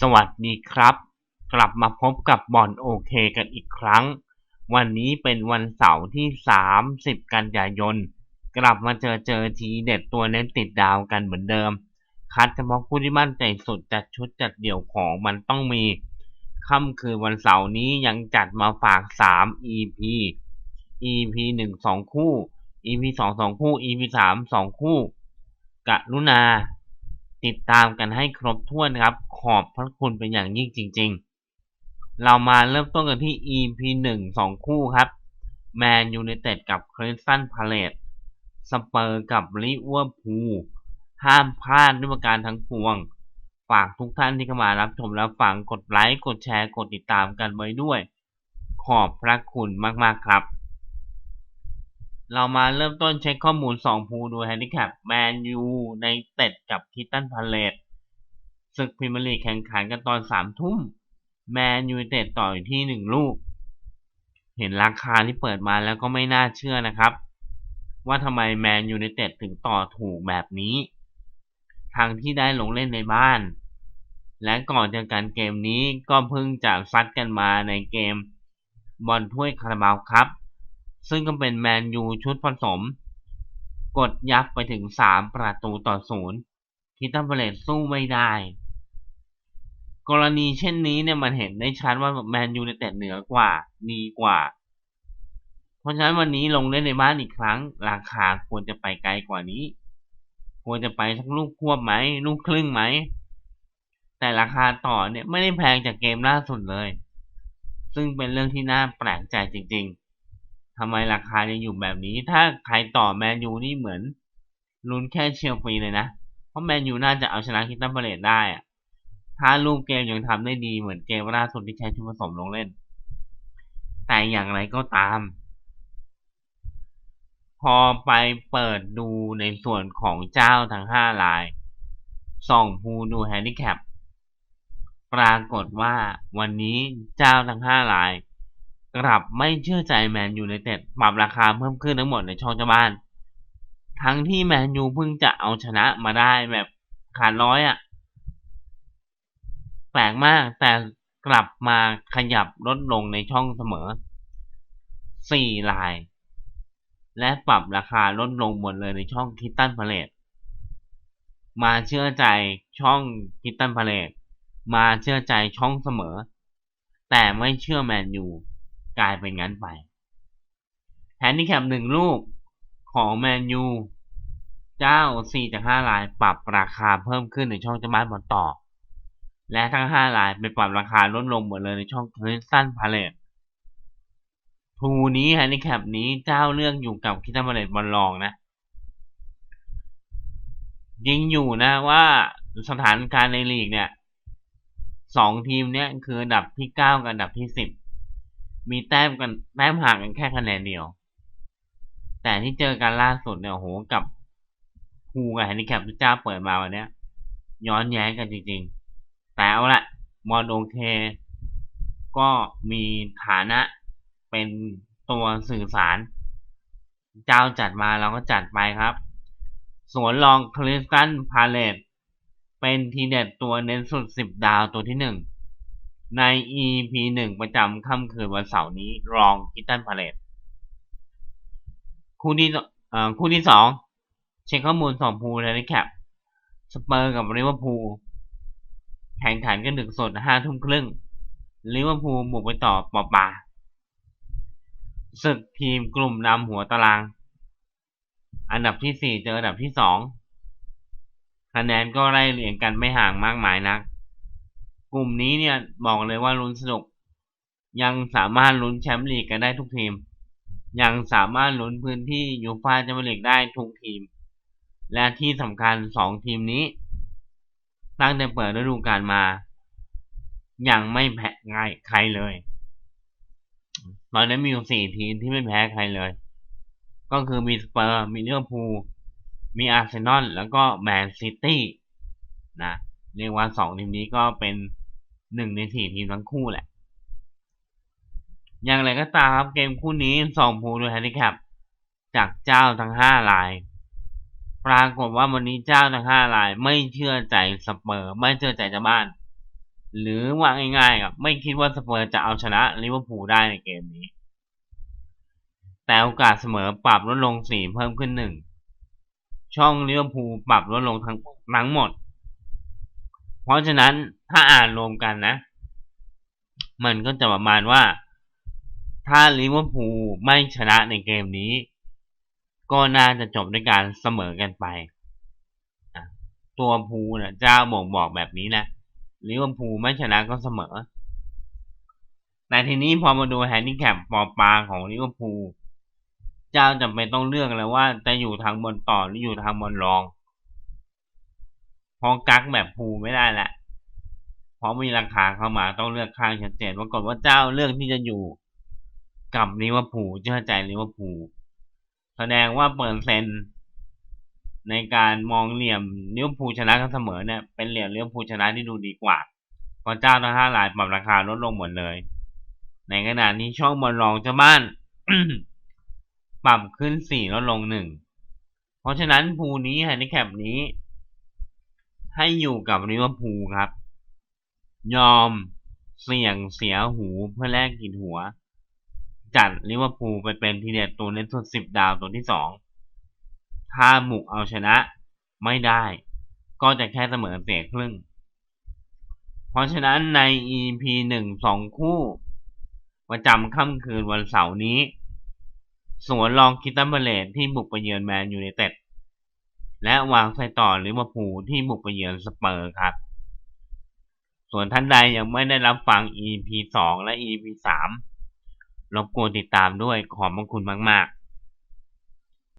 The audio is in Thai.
สวัสดีครับ กลับมาพบกับบอลโอเคกันอีกครั้ง วันนี้เป็นวันเสาร์ที่ 30 กันยายน กลับมาเจอเจอทีเด็ดตัวเน้นติดดาวกันเหมือนเดิม คัดเฉพาะผู้ที่มั่นใจสุดจัดชุดจัดเดี่ยวของมันต้องมี ค่ำคืนวันเสาร์นี้ยังจัดมาฝาก 3 EP EP 1 2 คู่ EP 2 2 คู่ EP 3 2 คู่กะรุณา ติดตามกันให้ครบถ้วนครับ ขอบพระคุณเป็นอย่างยิ่งจริง ๆ เรามาเริ่มต้นกันที่ EP 1 2 คู่ครับแมนยูไนเต็ดกับคริสตันพาเลตสเปอร์กับลิเวอร์พูลห้ามพลาดด้วยประการทั้งปวง ฝากทุกท่านที่เข้ามารับชมแล้วฟังกดไลค์ กดแชร์ กดติดตามกันไว้ด้วย ขอบพระคุณมาก ๆ ครับ เรามาเริ่มต้นเช็คข้อมูล 2 ภูดูแฮนดิแคปแมนยูในเต็ดกับคิตันพาเลตศึกพรีเมียร์ลีกแข่งขันกันตอน 3 ทุ่ม แมนยูเต็ดต่ออยู่ที่ 1 ลูก เห็นราคาที่เปิดมาแล้วก็ไม่น่าเชื่อนะครับ ว่าทำไมแมนยูไนเต็ดถึงต่อถูกแบบนี้ ทางที่ได้ลงเล่นในบ้าน และก่อนเจอกันเกมนี้ก็เพิ่งจะซัดกันมาในเกมบอลถ้วยคาราบาวครับ ซึ่งก็เป็นแมนยูชุดผสม กดยับไปถึง 3 ประตูต่อศูนย์คิตันเบเลตสู้ไม่ได้ กรณีเช่นนี้เนี่ยมันเห็นได้ชัดว่าแมนยูในแต่เหนือกว่าดีกว่า เพราะฉะนั้นวันนี้ลงเล่นในบ้านอีกครั้ง ราคาควรจะไปไกลกว่านี้ ควรจะไปสักลูกควบไหมลูกครึ่งไหม แต่ราคาต่อเนี่ยไม่ได้แพงจากเกมล่าสุดเลย ซึ่งเป็นเรื่องที่น่าแปลกใจจริง ๆ ทำไมราคายังอยู่แบบนี้ ถ้าใครต่อแมนยูนี่เหมือนลุ้นแค่เชียร์ฟรีเลยนะ เพราะแมนยูน่าจะเอาชนะคิตันเบเลตได้อะถ้าลูกเกมยังทำได้ดีเหมือนเกมล่าสุดที่ใช้ชุดผสมลงเล่น แต่อย่างไรก็ตาม พอไปเปิดดูในส่วนของเจ้าทั้ง5ลาย ส่องภูดูแฮนดิแคป ปรากฏว่าวันนี้เจ้าทั้ง5ลาย กลับไม่เชื่อใจแมนยูในเต็ดปรับราคาเพิ่มขึ้นทั้งหมดในช่องเจ้าบ้าน ทั้งที่แมนยูเพิ่งจะเอาชนะมาได้แบบขาดร้อยอะ่ะ แปลกมากแต่กลับมาขยับลดลงในช่องเสมอ 4 ลาย และปรับราคาลดลงหมดเลยในช่องคิตตันพาเลตมาเชื่อใจช่องคิตตันพาเลตมาเชื่อใจช่องเสมอ แต่ไม่เชื่อแมนยู กลายเป็นงั้นไปแฮนดิแคปหนึ่งลูกของแมนยูเจ้า 4 จาก 5 ลายปรับราคาเพิ่มขึ้นในช่องจ้าบ้านบอลต่อ และทั้ง 5 ลายไปปรับราคาลดลงหมดเลยในช่องคริสตันพาเลตทูนี้แฮนดิแคปนี้เจ้าเลือกอยู่กับคิตันพาเลตบอลลองนะ ยิงอยู่นะว่าสถานการณ์ในลีกเนี่ยสองทีมเนี้ยคืออันดับที่เก้ากับอันดับที่สิบ มีแต้มกันแต้มห่างกันแค่คะแนนเดียว แต่ที่เจอกันล่าสุดเนี่ยโหกับภูกับแฮนดิแคปที่เจ้าเปิดมาวันเนี้ย ย้อนแย้งกันจริง ๆ แต่เอาละมอนโอเค ก็มีฐานะเป็นตัวสื่อสาร เจ้าจัดมาเราก็จัดไปครับ สวนรองคริสตันพาเลตเป็นทีเด็ดตัวเน้นสุด10ดาวตัวที่1 ใน EP 1ประจำค่ำคืนวันเสาร์นี้รองคิตันพาเลตคู่ที่คู่ที่2เช็คข้อมูลสองพูลในแคปสเปอร์กับลิเวอร์พูลแข่งขันกันดึกสดห้าทุ่มครึ่งลิเวอร์พูลบุกไปต่อปอปาศึกทีมกลุ่มนำหัวตาราง อันดับที่4เจออันดับที่2คะแนนก็ไล่เรียงกันไม่ห่างมากมายนัก กลุ่มนี้เนี่ยบอกเลยว่าลุ้นสนุก ยังสามารถลุ้นแชมป์ลีกกันได้ทุกทีม ยังสามารถลุ้นพื้นที่ยูฟ่าแชมเปี้ยนลีกได้ทุกทีม และที่สำคัญสองทีมนี้ ตั้งแต่เปิดฤดูกาลมา ยังไม่แพ้ง่ายใครเลยตอนนี้มีอยู่สี่ทีมที่ไม่แพ้ใครเลย ก็คือมีสเปอร์มีลิเวอร์พูมีอาร์เซนอลแล้วก็แมนซิตี้นะ เรียกว่าสองทีมนี้ก็เป็นหนึ่งในสี่ทีมทั้งคู่แหละ อย่างไรก็ตามครับเกมคู่นี้สองพูด้วยแฮนดิแคปจากเจ้าทั้งห้าลาย ปรากฏว่าวันนี้เจ้าทั้งห้าลายไม่เชื่อใจสเปอร์ ไม่เชื่อใจชาบ้าน หรือว่าง่ายๆอะไม่คิดว่าสเปอร์จะเอาชนะลิเวอร์พูลได้ในเกมนี้ แต่โอกาสเสมอปรับลดลงสี่เพิ่มขึ้นหนึ่งช่องลิเวอร์พูลปรับลดลงทั้งทั้งหมด เพราะฉะนั้นถ้าอ่านรวมกันนะ มันก็จะประมาณว่า ถ้าลิเวอร์พูลไม่ชนะในเกมนี้ ก็น่าจะจบด้วยการเสมอกันไปตัวพูลนะเจ้าบ่งบอกแบบนี้นะลิเวอร์พูลไม่ชนะก็เสมอ แต่ทีนี้พอมาดูแฮนดิแคปปอปาของลิเวอร์พูลเจ้าจำเป็นต้องเลือกแล้วว่าจะอยู่ทางบนต่อหรืออยู่ทางบนรอง พราะกักแบบพูไม่ได้แหละเพราะมีราคาเข้ามาต้องเลือกข้างชัดเจนปรากฏว่าเจ้าเลือกที่จะอยู่กับลิเวอร์พูลเชื่อใจลิเวอร์พูลแสดงว่าเปอร์เซ็นต์ในการมองเหลี่ยมลิเวอร์พูลชนะกันเสมอเนี่ยเป็นเหลี่ยมลิเวอร์พูลชนะที่ดูดีกว่าเพราะเจ้าทั้งห้ารายปรับราคาลดลงหมดเลย ในขณะนี้ช่องบอลรองเจ้าบ้านปรับขึ้นสี่ลดลงหนึ่งเพราะฉะนั้นพูนี้แฮนดิแคปนี้ ให้อยู่กับลิเวอร์พูลครับ ยอมเสี่ยงเสียหูเพื่อแลกกินหัว จัดลิเวอร์พูลไปเป็นทีเด็ดตัวเล่นสุดสิบดาวตัวที่สองถ้าบุกเอาชนะไม่ได้ ก็จะแค่เสมอเสียครึ่ง เพราะฉะนั้นใน EP หนึ่งสองคู่ประจำค่ำคืนวันเสาร์นี้ สวนรองคิตตันเบเลตที่บุกไปเยือนแมนยูไนเต็ด และวางไฟต่อลิเวอร์พูลที่บุกไปเยือนสเปอร์ครับ ส่วนท่านใดยังไม่ได้รับฟัง EP 2 และ EP 3รบกวนติดตามด้วยขอบพระคุณมาก ๆ